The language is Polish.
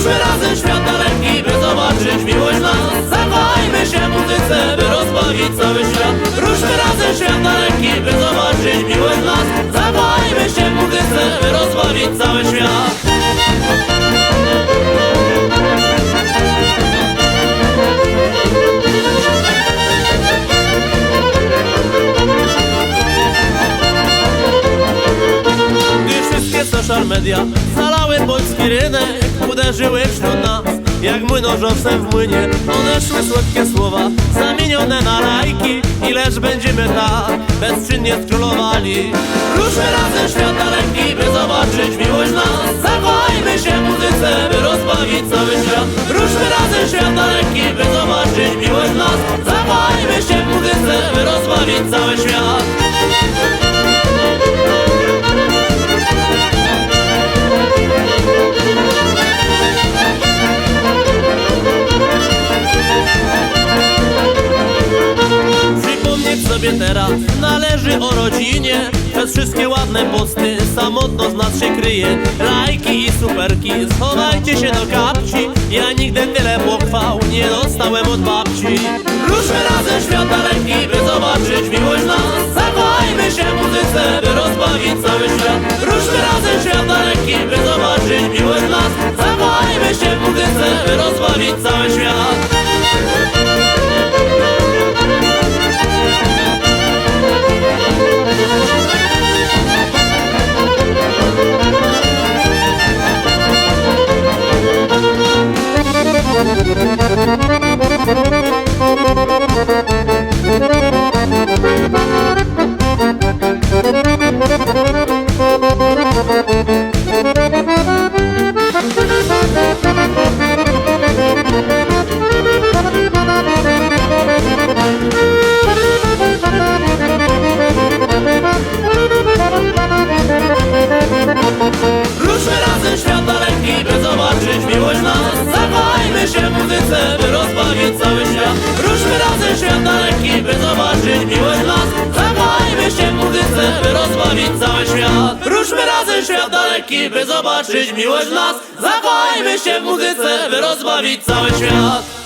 Ruszmy razem świat daleki, by zobaczyć miłość nas. Zakochajmy się muzyce, by rozbawić cały świat. Ruszmy razem świat daleki, by zobaczyć miłość nas. Zakochajmy się muzyce, by rozbawić cały świat. Gdy wszystkie social media zalały polski rynek Uderzyły wśród nas. Jak młynożowcem w młynie Odeszły słodkie słowa zamienione na lajki Ileż będziemy tak bezczynnie skrólowali. Ruszmy razem świat daleki, by zobaczyć miłość nas. Zakochajmy się w muzyce, by rozbawić cały świat. Ruszmy razem świat daleki, by zobaczyć miłość nas sobie teraz. Należy o rodzinie. Przez wszystkie ładne posty samotność z nas się kryje. Lajki i superki, schowajcie się do kapci. Ja nigdy tyle pochwał nie dostałem od babci. Ruszmy razem świat daleki, by zobaczyć miłość nas. Zakochajmy się w muzyce, by rozbawić cały świat. Ruszmy razem świat daleki, by zobaczyć miłość nas. Zakochajmy się w muzyce, by rozbawić cały świat miłość nas. Zakochajmy się muzyce, by rozbawić cały świat. Ruszmy razem świat daleki, by zobaczyć miłość nas. Zakochajmy się muzyce, by rozbawić cały świat. Ruszmy razem świat daleki, by zobaczyć miłość nas. Zakochajmy się muzyce, by rozbawić cały świat